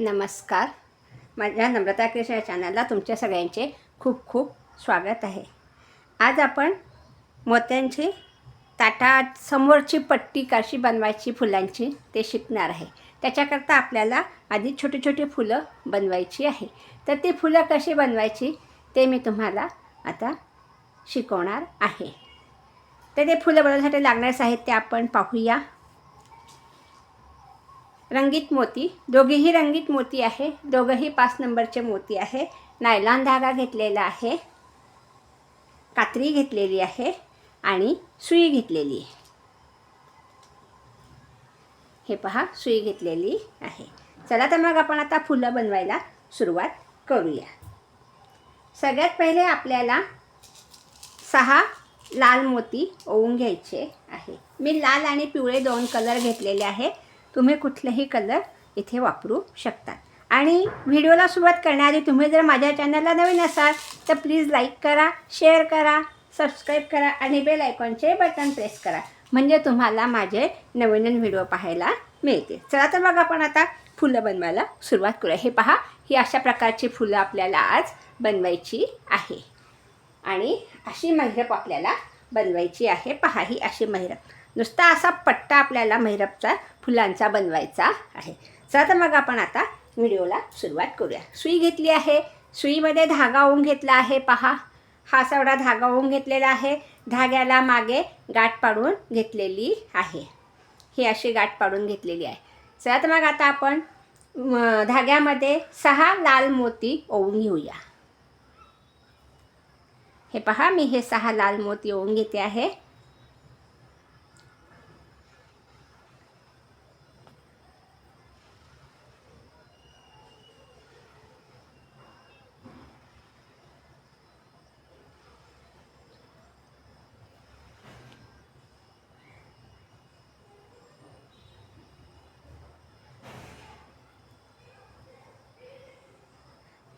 नमस्कार. माझ्या नम्रता कृष्ण या चॅनलला तुमच्या सगळ्यांचे खूप खूप स्वागत आहे. आज आपण मोत्यांची ताटात समोरची पट्टी कशी बनवायची फुलांची ते शिकणार आहे. त्याच्याकरता आपल्याला आधी छोटी छोटी फुलं बनवायची आहे. तर ती फुलं कशी बनवायची ते मी तुम्हाला आता शिकवणार आहे. तर ते फुलं बनवण्यासाठी लागणारे साहित्य आपण पाहूया. रंगीत मोती. दोघेही रंगीत मोती आहे. दोघंही पाच नंबरचे मोती आहे. नायलॉन धागा घेतलेला आहे. कात्री घेतलेली आहे आणि सुई घेतलेली आहे. हे पहा सुई घेतलेली आहे. चला तर मग आपण आता फुलं बनवायला सुरुवात करूया. सगळ्यात पहिले आपल्याला सहा लाल मोती ओवून घ्यायचे आहे. मी लाल आणि पिवळे दोन कलर घेतलेले आहे तुम्ही कुठलेही कलर इथे वापरू शकता. आणि व्हिडिओला सुरुवात करण्याआधी तुम्ही जर माझ्या चॅनलला नवीन असाल तर प्लीज लाईक करा शेअर करा सबस्क्राईब करा आणि बेल आयकॉनचे बटन प्रेस करा. म्हणजे तुम्हाला माझे नवीन नवीन व्हिडिओ पाहायला मिळतील. चला तर मग आपण आता फुलं बनवायला सुरुवात करूया. हे पहा ही अशा प्रकारची फुलं आपल्याला आज बनवायची आहे. आणि अशी महिरप आपल्याला बनवायची आहे. पहा ही अशी महिरप नुसता असा पट्टा आपल्याला मैरपचा फुलांचा बनवायचा आहे. चला तर मग आपण आता व्हिडिओला सुरुवात करूया. सुई घेतली आहे. सुईमध्ये धागा ओवून घेतला आहे. पहा. हा सवडा धागा ओवून घेतलेला आहे. धाग्याला मागे गाठ पाडून घेतलेली आहे. ही अशी गाठ पाडून घेतलेली आहे. चला तर मग आता आपण धाग्यामध्ये सहा लाल मोती ओवून घेऊया. हे पहा मी हे सहा लाल मोती ओवून घेते आहे.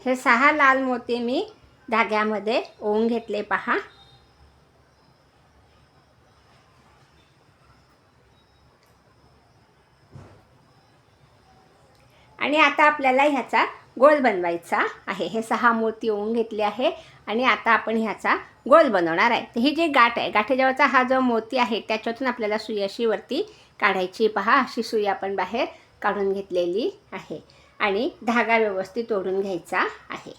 हे सहा लाल मोती मी धाग्यामध्ये ओवून घेतले पहा. आणि आता आपल्याला ह्याचा गोल बनवायचा आहे. हे सहा मोती ओवून घेतले आहे आणि आता आपण ह्याचा गोल बनवणार आहे. तर ही जी गाठ आहे गाठेजवळचा हा जो मोती आहे त्याच्यातून आपल्याला सुई अशी वरती काढायची. पहा अशी सुई आपण बाहेर काढून घेतलेली आहे. आणि धागा व्यवस्थित ओढून घ्यायचा आहे.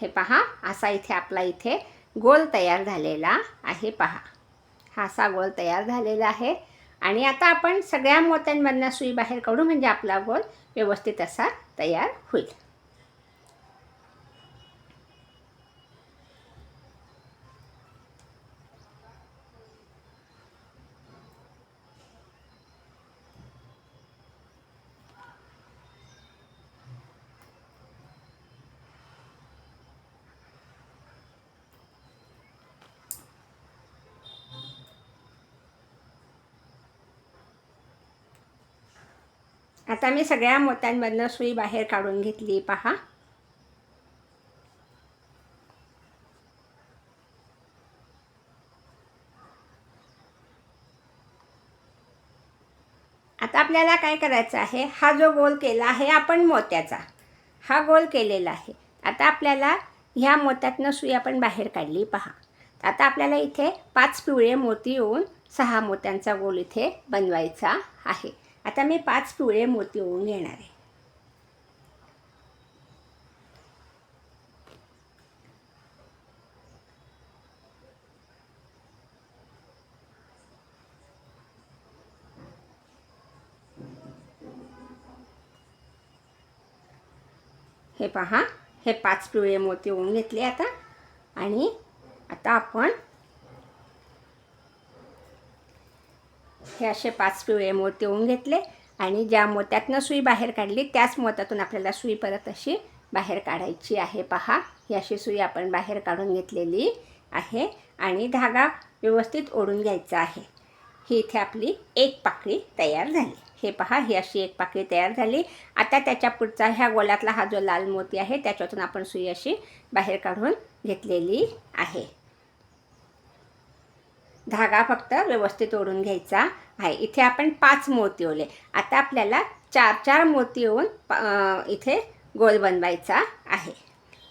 हे पहा असा इथे आपला इथे गोल तयार झालेला आहे पहा. हा असा गोल तयार झालेला आहे. आणि आता आपण सगळ्या मोत्यांमधनं सुई बाहेर काढू म्हणजे आपला गोल व्यवस्थित असा तयार होईल. आता मी सगळ्या मोत्यांमधनं सुई बाहेर काढून घेतली पहा. आता आपल्याला काय करायचं आहे? हा जो गोल केला आहे आपण मोत्याचा. हा गोल केलेला आहे. आता आपल्याला ह्या मोत्यातनं सुई आपण बाहेर काढली पहा. आता आपल्याला इथे पाच पिवळे मोती येऊन सहा मोत्यांचा गोल इथे बनवायचा आहे. आता मी पाच पिवळे मोती ओवून घेणार आहे. हे पहा हे पाच पिवळे मोती ओवून घेतले आता. आणि आता आपण हे असे पाच पिवळे मोती होऊन घेतले आणि ज्या मोत्यातनं सुई बाहेर काढली त्याच मोत्यातून आपल्याला सुई परत अशी बाहेर काढायची आहे. पहा ही अशी सुई आपण बाहेर काढून घेतलेली आहे आणि धागा व्यवस्थित ओढून घ्यायचा आहे. ही इथे आपली एक पाकळी तयार झाली. हे पहा ही अशी एक पाकळी तयार झाली. आता त्याच्या पुढचा ह्या गोलातला हा जो लाल मोती आहे त्याच्यातून आपण सुई अशी बाहेर काढून घेतलेली आहे. धागा फक्त व्यवस्थित ओढून घ्यायचा आहे. इथे आपण पाच मोती ओले. आता आपल्याला चार चार मोती येऊन इथे गोल बनवायचा आहे.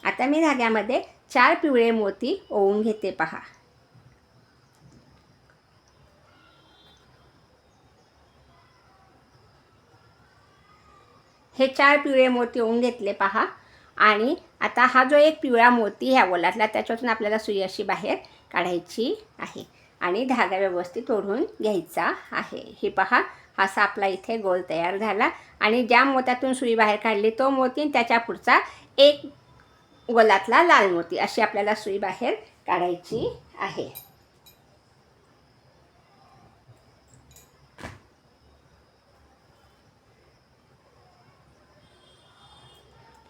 आता मी धाग्यामध्ये चार पिवळे मोती ओवून घेते पहा. हे चार पिवळे मोती ओवून घेतले पहा. आणि आता हा जो एक पिवळा मोती ह्या ओलातला त्याच्यातून आपल्याला सुई अशी बाहेर काढायची आहे. आणि धागा व्यवस्थित ओढून घ्यायचा आहे. हे पहा असा आपला इथे गोल तयार झाला आणि ज्या मोत्यातून सुई बाहेर काढली तो मोती त्याच्या पुढचा एक गोलातला लाल मोती अशी आपल्याला सुई बाहेर काढायची आहे.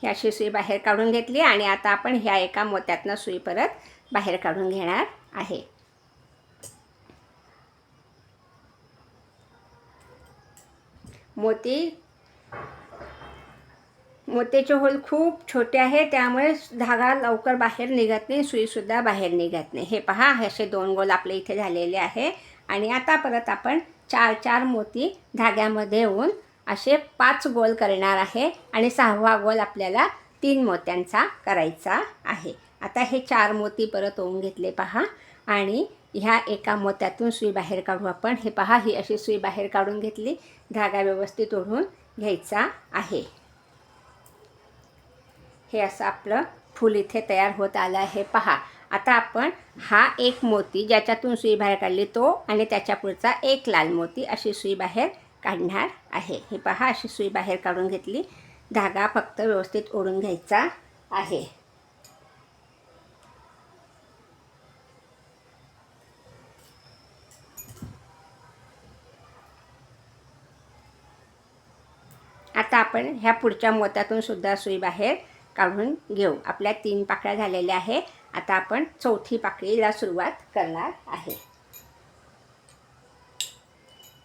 ही अशी सुई बाहेर काढून घेतली आणि आता आपण ह्या एका मोत्यातनं सुई परत बाहेर काढून घेणार आहे. मोती. मोत्याचे होल खूप छोटे आहे त्यामुळे धागा लवकर बाहेर निघत नाही सुईसुद्धा बाहेर निघत नाही. हे पहा असे दोन गोल आपले इथे झालेले आहे. आणि आता परत आपण चार चार मोती धाग्यामध्ये येऊन असे पाच गोल करणार आहे. आणि सहावा गोल आपल्याला तीन मोत्यांचा करायचा आहे. आता हे चार मोती परत होऊन घेतले पहा. आणि ह्या एका मोत्यातून सुई बाहेर काढू आपण. हे पहा ही अशी सुई बाहेर काढून घेतली. धागा व्यवस्थित ओढून घ्यायचा आहे. हे असं आपलं फूल इथे तयार होत आलं आहे. पहा आता आपण हा एक मोती ज्याच्यातून सुई बाहेर काढली तो आणि त्याच्या पुढचा एक लाल मोती अशी सुई बाहेर काढणार आहे. हे पहा अशी सुई बाहेर काढून घेतली. धागा फक्त व्यवस्थित ओढून घ्यायचा आहे आता आपण ह्या पुढच्या मोत्यातून सुद्धा सुई बाहेर काढून घेऊ. आपल्या तीन पाकळ्या झालेल्या आहे. आता आपण चौथी पाकळीला सुरुवात करणार आहे.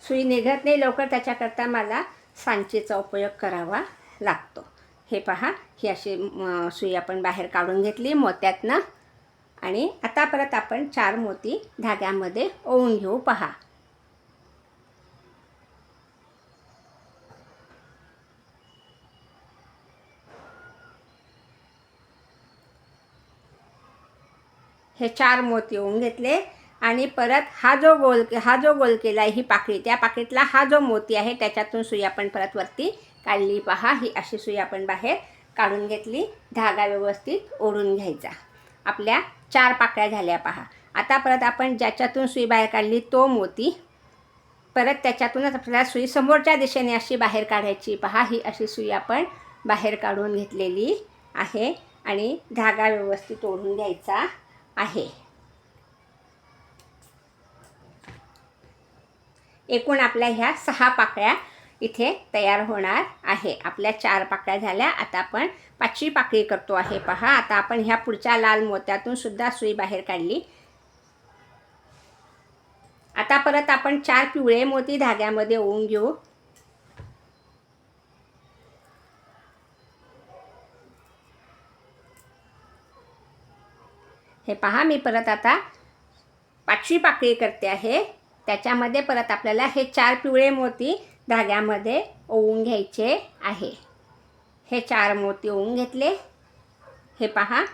सुई निघत नाही लवकर त्याच्याकरता मला सांचेचा उपयोग करावा लागतो. हे पहा ही अशी सुई आपण बाहेर काढून घेतली मोत्यातनं. आणि आता परत आपण चार मोती धाग्यामध्ये ओवून घेऊ. पहा. हे चार मोती होऊन घेतले. आणि परत हा जो गोल हा जो गोल केला आहे ही पाकळी त्या पाकळीतला हा जो मोती आहे त्याच्यातून सुई आपण परत वरती काढली. पहा ही अशी सुई आपण बाहेर काढून घेतली. धागा व्यवस्थित ओढून घ्यायचा. आपल्या चार पाकळ्या झाल्या पहा. आता परत आपण ज्याच्यातून सुई बाहेर काढली तो मोती. परत त्याच्यातूनच आपल्याला सुई समोरच्या दिशेने अशी बाहेर काढायची. पहा ही अशी सुई आपण बाहेर काढून घेतलेली आहे. आणि धागा व्यवस्थित ओढून घ्यायचा. आहे. एकूण आपल्या ह्या सहा पाकळ्या इथे तयार होणार आहे. आपल्या चार पाकळ्या झाल्या. आता आपण पाचवी पाकळी करतो आहे. पहा आता आपण ह्या पुढच्या लाल मोत्यातून सुद्धा सुई बाहेर काढली. आता परत आपण चार पिवळे मोती धाग्यामध्ये ओवून घेऊ. हे पहा मी परत आता पाचवी पाकळी करते आहे. त्याच्यामध्ये परत आपल्याला हे चार पिवळे मोती धाग्यामध्ये ओवून घ्यायचे आहे. हे चार मोती ओवून घेतले. हे पहा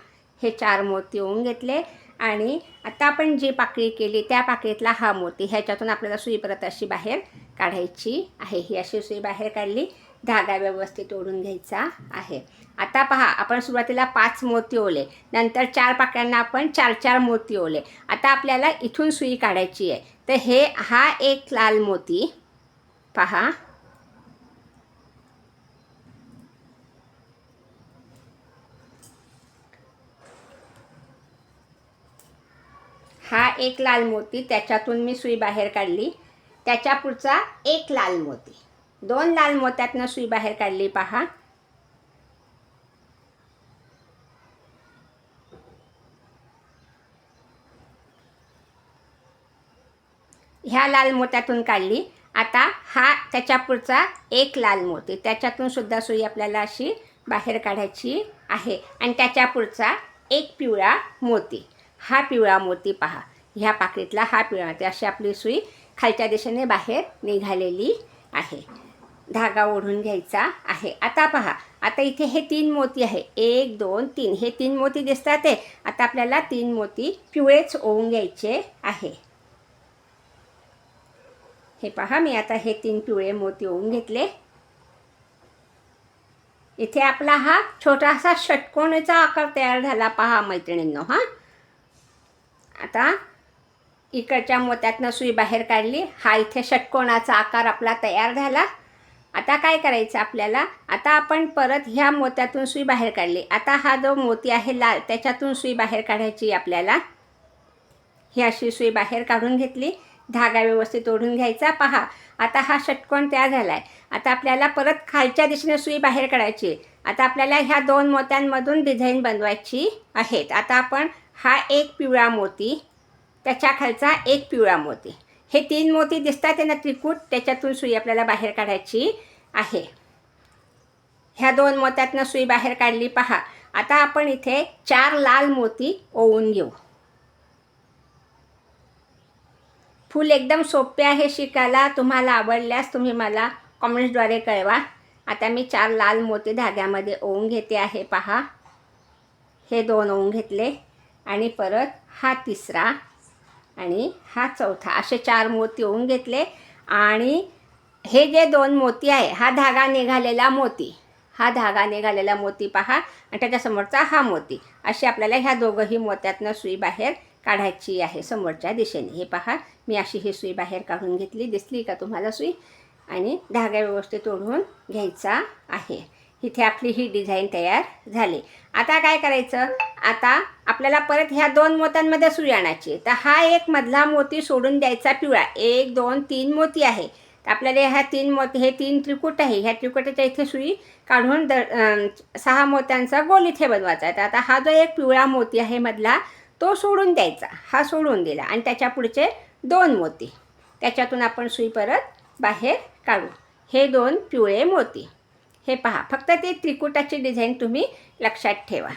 हे चार मोती ओवून घेतले. आणि आता आपण जी पाकळी केली त्या पाकळीतला हा मोती ह्याच्यातून आपल्याला सुई परत अशी बाहेर काढायची आहे. ही अशी सुई बाहेर काढली. धागा व्यवस्थित ओढून घ्यायचा आहे. आता पहा आपण सुरुवातीला पाच मोती ओले नंतर चार पाकळ्यांना आपण चार चार मोती ओले. आता आपल्याला इथून सुई काढायची आहे. तर हे हा एक लाल मोती पहा. हा एक लाल मोती त्याच्यातून मी सुई बाहेर काढली. त्याच्या पुढचा एक लाल मोती. दोन लाल मोत्यातनं सुई बाहेर काढली पहा. ह्या लाल मोत्यातून काढली. आता हा त्याच्या पुढचा एक लाल मोती. त्याच्यातून सुद्धा सुई आपल्याला अशी बाहेर काढायची आहे. आणि त्याच्या पुढचा एक पिवळा मोती. हा पिवळा मोती पहा. ह्या पाकळीतला हा पिवळा मोती. अशी आपली सुई खालच्या दिशेने बाहेर निघालेली आहे. धागा ओढून घ्यायचा आहे. आता पहा आता इथे हे तीन मोती आहे. एक दोन तीन. हे तीन मोती दिसतात आहे. आता आपल्याला तीन मोती पिवळेच ओवून घ्यायचे आहे. हे पहा मी आता हे तीन पिवळे मोती ओवून घेतले. इथे आपला हा छोटासा षटकोणाचा आकार तयार झाला पहा मैत्रिणींनो हा. आता इकडच्या मोत्यातनं सुई बाहेर काढली. हा इथे षटकोणाचा आकार आपला तयार झाला. आता काय करायचं आपल्याला? आता आपण परत ह्या मोत्यातून सुई बाहेर काढली. आता हा जो मोती आहे लाल त्याच्यातून सुई बाहेर काढायची आपल्याला. ही अशी सुई बाहेर काढून घेतली. धागा व्यवस्थित ओढून घ्यायचा. पहा आता हा षटकोन तयार झाला आहे आता आपल्याला परत खालच्या दिशेने सुई बाहेर काढायची. आता आपल्याला ह्या दोन मोत्यांमधून डिझाईन बनवायची आहेत. आता आपण हा एक पिवळा मोती त्याच्या खालचा एक पिवळा मोती. हे तीन मोती दिसतात आहे ना त्रिकूट त्याच्यातून सुई आपल्याला बाहेर काढायची आहे. ह्या दोन मोत्यातनं सुई बाहेर काढली पहा. आता आपण इथे चार लाल मोती ओवून घेऊ. फूल एकदम सोपे आहे शिकायला. तुम्हाला आवडल्यास तुम्ही मला कॉमेंट्सद्वारे कळवा. आता मी चार लाल मोती धाग्यामध्ये ओवून घेते आहे पहा. हे दोन ओवून घेतले. आणि परत हा तिसरा. आणि हा चौथा असे चार मोती होऊन घेतले. आणि हे जे दोन मोती आहे हा धागा निघालेला मोती. हा धागा निघालेला मोती पहा आणि त्याच्यासमोरचा हा मोती. अशी आपल्याला ह्या दोघंही मोत्यातनं सुई बाहेर काढायची आहे समोरच्या दिशेने. हे पहा मी अशी ही सुई बाहेर काढून घेतली. दिसली का तुम्हाला सुई? आणि धागा व्यवस्थित ओढून घ्यायचा आहे. इथे आपली ही डिझाईन तयार झाली. आता काय करायचं? आता आपल्याला परत ह्या दोन मोत्यांमध्ये सुई आणायची तर हा एक मधला मोती सोडून द्यायचा पिवळा. एक दोन तीन मोती आहे. तर आपल्याला ह्या तीन मोती हे तीन त्रिकूट आहे. ह्या त्रिकुटाच्या इथे सुई काढून द सहा मोत्यांचा गोल इथे बनवायचा आहे. तर आता हा जो एक पिवळा मोती आहे मधला तो सोडून द्यायचा. हा सोडून दिला. आणि त्याच्या पुढचे दोन मोती. त्याच्यातून आपण सुई परत बाहेर काढू. हे दोन पिवळे मोती. हे पहा फक्त ती त्रिकुटाची डिझाईन तुम्ही लक्षात ठेवा.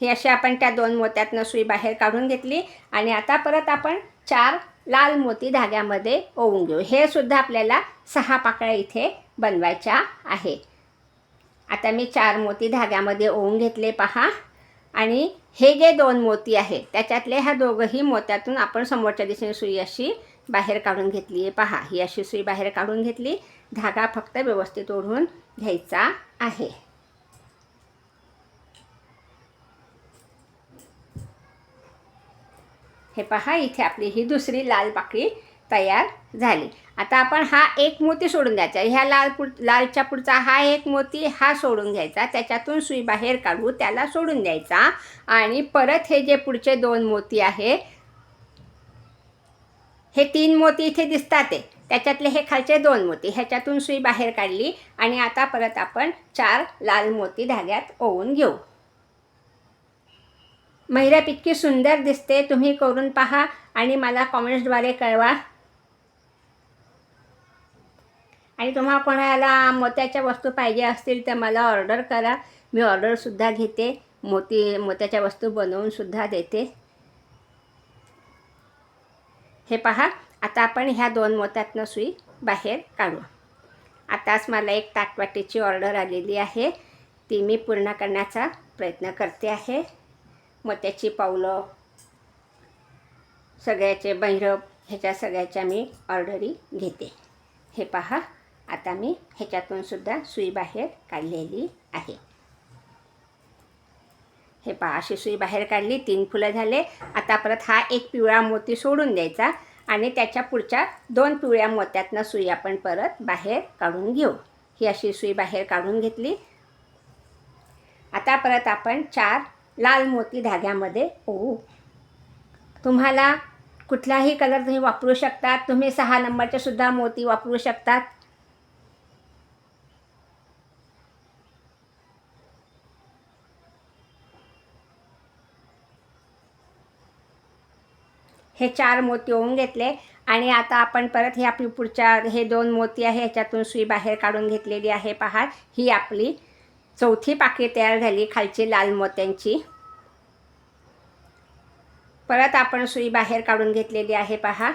हे असे आपण त्या दोन मोत्यातनं सुई बाहेर काढून घेतली आणि आता परत आपण चार लाल मोती धाग्यामध्ये ओवून घेऊ. हे सुद्धा आपल्याला सहा पाकळ्या इथे बनवायच्या आहे. आता मी चार मोती धाग्यामध्ये ओवून घेतले पहा. आणि हे जे दोन मोती आहेत त्याच्यातले ह्या दोघंही मोत्यातून आपण समोरच्या दिशेने सुई अशी बाहेर काढून घेतली. आहे पहा ही अशी सुई बाहेर काढून घेतली. धागा फक्त व्यवस्थित ओढून घ्यायचा आहे. हे पहा इथे आपली ही दुसरी लाल पाकळी तयार झाली. आता आपण हा एक मोती सोडून द्यायचा. ह्या लाल पुढ लालच्या पुढचा हा एक मोती हा सोडून घ्यायचा. त्याच्यातून सुई बाहेर काढू त्याला सोडून द्यायचा. आणि परत हे जे पुढचे दोन मोती आहे हे तीन मोती इथे दिसतात आहे. त्याच्यातले हे खालचे दोन मोती. ह्याच्यातून सुई बाहेर काढली आणि आता परत आपण चार लाल मोती धाग्यात ओवून घेऊ. महिला इतकी सुंदर दिसते. तुम्ही करून पहा आणि मला कॉमेंट्सद्वारे कळवा. आणि तुम्हाला कोणाला मोत्याच्या वस्तू पाहिजे असतील तर मला ऑर्डर करा. मी ऑर्डरसुद्धा घेते. मोती मोत्याच्या वस्तू बनवूनसुद्धा देते. हे पहा आता आपण ह्या दोन मोत्यातनं सुई बाहेर काढू. आताच मला एक ताटवाटीची ऑर्डर आलेली आहे. ती मी पूर्ण करण्याचा प्रयत्न करते आहे. मोत्याची पावलं सगळ्याचे भैरव ह्याच्या सगळ्याच्या मी ऑर्डरी घेते. हे पहा आता मी ह्याच्यातून सुद्धा सुई बाहेर काढलेली आहे. हे पहा अशी सुई बाहेर काढली तीन फुलं झाले. आता परत हा एक पिवळा मोती सोडून द्यायचा आणि त्याच्या पुढच्या दोन पिवळ्या मोत्यातनं सुई आपण परत बाहेर काढून घेऊ. ही अशी सुई बाहेर काढून घेतली. आता परत आपण चार लाल मोती धाग्यामध्ये ओवू तुम्हाला कुठलाही कलर तुम्ही वापरू शकतात तुम्ही सहा नंबरचे सुद्धा मोती वापरू शकतात. हे चार मोती होऊन घेतले. आणि आता आपण परत हे आपली पुढच्या हे दोन मोती आहे ह्याच्यातून सुई बाहेर काढून घेतलेली आहे पहा. ही आपली चौथी पाकळी तयार झाली खालची लाल मोत्यांची. परत आपण सुई बाहेर काढून घेतलेली आहे पहा.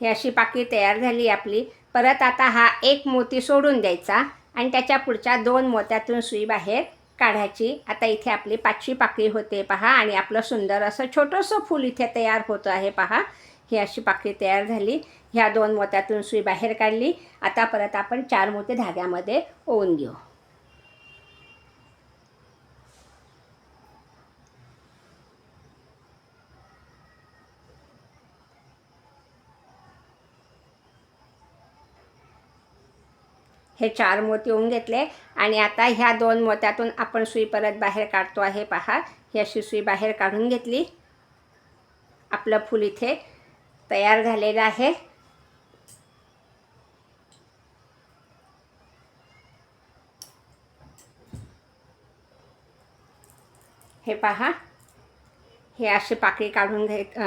ही अशी पाकळी तयार झाली आपली. परत आता हा एक मोती सोडून द्यायचा आणि त्याच्या पुढच्या दोन मोत्यातून सुई बाहेर काढायची. आता इथे आपली पाचवी पाकळी होते पहा आणि आपलं सुंदर असं छोटंसं फूल इथे तयार होतं आहे पहा. ही अशी पाकळी तयार झाली. ह्या दोन मोत्यातून सुई बाहेर काढली. आता परत आपण चार मोती धाग्यामध्ये ओवून घेऊ. हे चार मोती होऊन घेतले. आणि आता ह्या दोन मोत्यातून आपण सुई परत बाहेर काढतो आहे पहा. ही अशी सुई बाहेर काढून घेतली. आपलं फूल इथे तयार झालेलं आहे. हे पहा. हे अशी पाकळी काढून घेत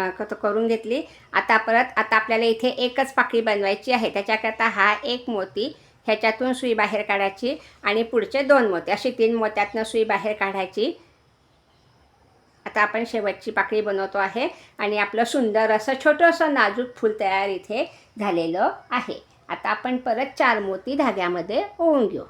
करून घेतली. आता परत आता आपल्याला इथे एकच पाकळी बनवायची आहे. त्याच्याकरता हा एक मोती ह्याच्यातून सुई बाहेर काढायची आणि पुढचे दोन मोती अशी तीन मोत्यातनं सुई बाहेर काढायची. आता आपण शेवटची पाकळी बनवतो आहे आणि आपलं सुंदर असं छोटंसं नाजूक फूल तयार इथे झालेलं आहे. आता आपण परत चार मोती धाग्यामध्ये ओवून घेऊ.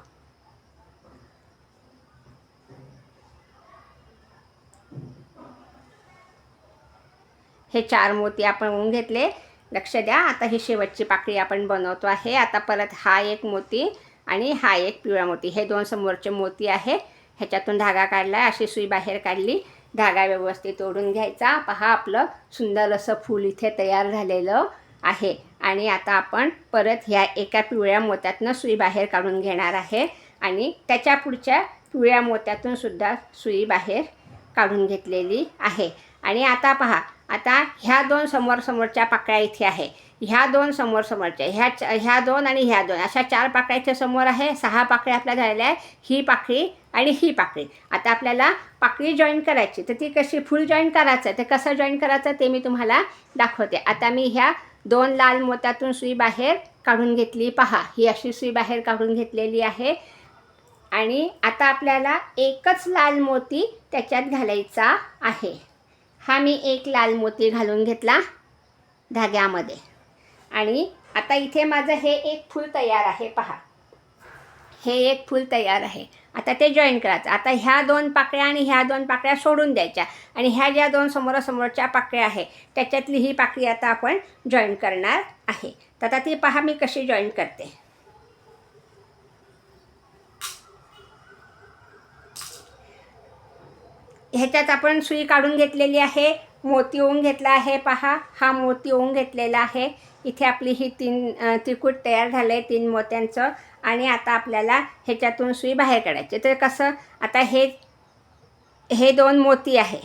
हे चार मोती आपण ओवून घेतले. लक्ष द्या. आता ही शेवटची पाकळी आपण बनवतो आहे. आता परत हा एक मोती आणि हा एक पिवळा मोती. हे दोन समोरचे मोती आहे. ह्याच्यातून धागा काढला अशी सुई बाहेर काढली. धागा व्यवस्थित ओढून घ्यायचा. पहा आपलं सुंदर असं फूल इथे तयार झालेलं आहे. आणि आता आपण परत ह्या एका पिवळ्या मोत्यातनं सुई बाहेर काढून घेणार आहे. आणि त्याच्या पुढच्या पिवळ्या मोत्यातून सुद्धा सुई बाहेर काढून घेतलेली आहे. आणि आता पहा आता ह्या दोन समोर समोरच्या पाकळ्या इथे आहे. ह्या दोन समोर समोरच्या ह्या ह्या दोन आणि ह्या दोन. अशा चार पाकळ्या इथे समोर आहे. सहा पाकळ्या आपल्या झालेल्या आहे ही पाकळी आणि ही पाकळी. आता आपल्याला पाकळी जॉईन करायची. तर ती कशी फुल जॉईन करायचं ते कसं जॉईन करायचं ते मी तुम्हाला दाखवते. आता मी ह्या दोन लाल मोत्यातून सुई बाहेर काढून घेतली. पहा ही अशी सुई बाहेर काढून घेतलेली आहे. आणि आता आपल्याला एकच लाल मोती त्याच्यात घालायचा आहे. हा मी एक लाल मोती घालून घेतला धाग्यामध्ये. आणि आता इथे माझं हे एक फूल तयार आहे पहा. हे एक फूल तयार आहे. आता ते जॉईन करायचं. आता ह्या दोन पाकळ्या आणि ह्या दोन पाकळ्या सोडून द्यायच्या. आणि ह्या ज्या दोन समोरासमोरच्या पाकळ्या आहे त्याच्यातली ही पाकळी आता आपण जॉईन करणार आहे. तर आता ती पहा मी कशी जॉईन करते. ह्याच्यात आपण सुई काढून घेतलेली आहे. मोती ओवून घेतला आहे. पहा हा मोती ओवून घेतलेला आहे. इथे आपली ही तीन त्रिकूट तयार झालं आहे तीन मोत्यांचं. आणि आता आपल्याला ह्याच्यातून सुई बाहेर काढायची. तर कसं आता हे हे दोन मोती आहे.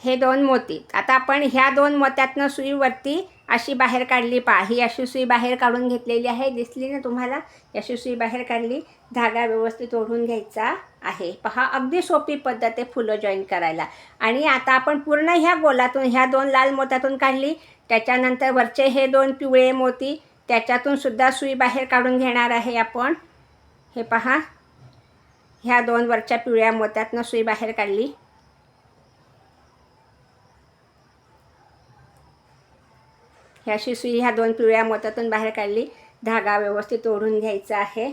हे दोन मोती. आता आपण ह्या दोन मोत्यातनं सुई वरती अशी बाहेर काढली पहा ही अशी सुई बाहेर काढून घेतलेली आहे. दिसली ना तुम्हाला? यशस्वी अशी सुई बाहेर काढली. धागा व्यवस्थित ओढून घ्यायचा आहे. पहा अगदी सोपी पद्धत आहे फुलं जॉईन करायला. आणि आता आपण पूर्ण ह्या गोलातून ह्या दोन लाल मोत्यातून काढली. त्याच्यानंतर वरचे हे दोन पिवळे मोती त्याच्यातून सुद्धा सुई बाहेर काढून घेणार आहे आपण. हे पहा ह्या दोन वरच्या पिवळ्या मोत्यातनं सुई बाहेर काढली. ह्या अशी सुई ह्या दोन पिवळ्या मोत्यातून बाहेर काढली. धागा व्यवस्थित ओढून घ्यायचा आहे.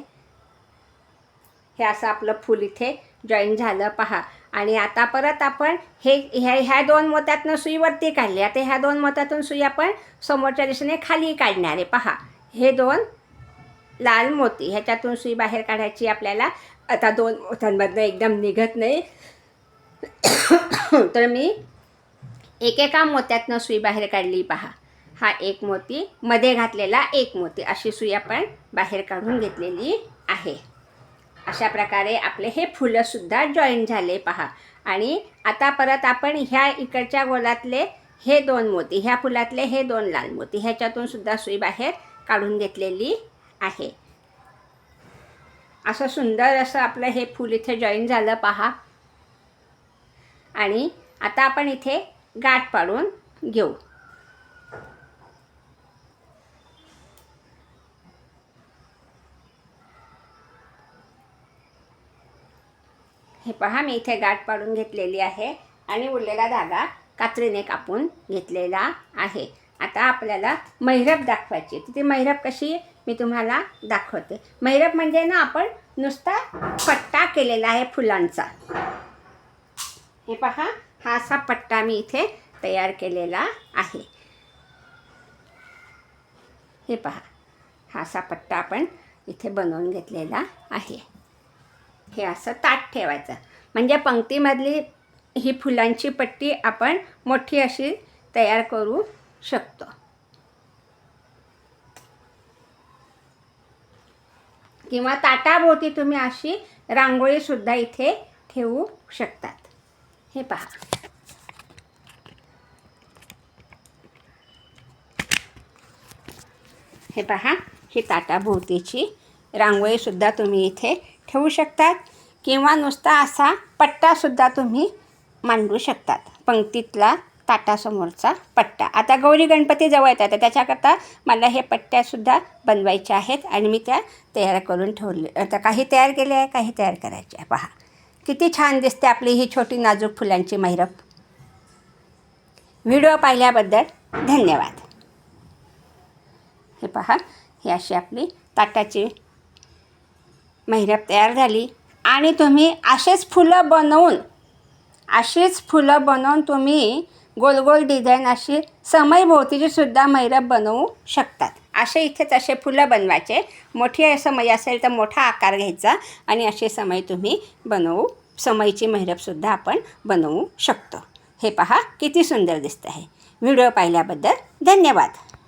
हे असं आपलं फूल इथे जॉईन झालं. पहा. आणि आता परत आपण हे ह्या ह्या दोन मोत्यातनं सुई वरती काढली. आता ह्या दोन मोत्यातून सुई आपण समोरच्या दिशेने खाली काढणार आहे. पहा. हे दोन लाल मोती. ह्याच्यातून सुई बाहेर काढायची आपल्याला. आता दोन मोत्यांमधनं एकदम निघत नाही. तर मी एकेका मोत्यातनं सुई बाहेर काढली. पहा. हा एक मोती मध्ये घातलेला एक मोती. अशी सुई आपण बाहेर काढून घेतलेली आहे. अशा प्रकारे आपले हे फुलंसुद्धा जॉईन झाले पहा. आणि आता परत आपण ह्या इकडच्या गोलातले हे दोन मोती ह्या फुलातले हे दोन लाल मोती ह्याच्यातून सुद्धा सुई बाहेर काढून घेतलेली आहे. असं सुंदर असं आपलं हे फूल इथे जॉईन झालं पहा. आणि आता आपण इथे गाठ पाडून घेऊ. हे पहा मी इथे गाठ पाडून घेतलेली आहे आणि उरलेला धागा कात्रीने कापून घेतलेला आहे. आता आपल्याला मैरप दाखवायची तर ती मैरप कशी मी तुम्हाला दाखवते. मैरप म्हणजे ना आपण नुसता पट्टा केलेला आहे फुलांचा. हे पहा हा असा पट्टा मी इथे तयार केलेला आहे. हे पहा हा असा पट्टा आपण इथे बनवून घेतलेला आहे. हे असं ताट ठेवायचं. म्हणजे पंक्तीमधली ही फुलांची पट्टी आपण मोठी अशी तयार करू शकतो. किंवा ताटाभोवती तुम्ही अशी रांगोळीसुद्धा इथे ठेवू शकतात. हे पहा. हे पहा ही ताटाभोवतीची रांगोळीसुद्धा तुम्ही इथे ठेवू शकतात किंवा नुसता असा पट्टासुद्धा तुम्ही मांडू शकतात. पंक्तीतला ताटासमोरचा पट्टा. आता गौरी गणपती जवळ येतात तर त्याच्याकरता मला हे पट्ट्यासुद्धा बनवायच्या आहेत आणि मी त्या तयार करून ठेवले. आता काही तयार केले आहे काही तयार करायचे आहे. पहा. किती छान दिसते आपली ही छोटी नाजूक फुलांची मैरप. व्हिडिओ पाहिल्याबद्दल धन्यवाद. हे पहा ही अशी आपली ताटाची मैरप तयार झाली. आणि तुम्ही असेच फुलं बनवून अशीच फुलं बनवून तुम्ही गोल गोल डिझाईन अशी समयभोवतीची सुद्धा मैरप बनवू शकतात. असे इथेच असे फुलं बनवायचे. मोठी समय असेल तर मोठा आकार घ्यायचा आणि असे समय तुम्ही बनवू समयची मैरपसुद्धा आपण बनवू शकतो. हे पहा किती सुंदर दिसतं आहे. व्हिडिओ पाहिल्याबद्दल धन्यवाद.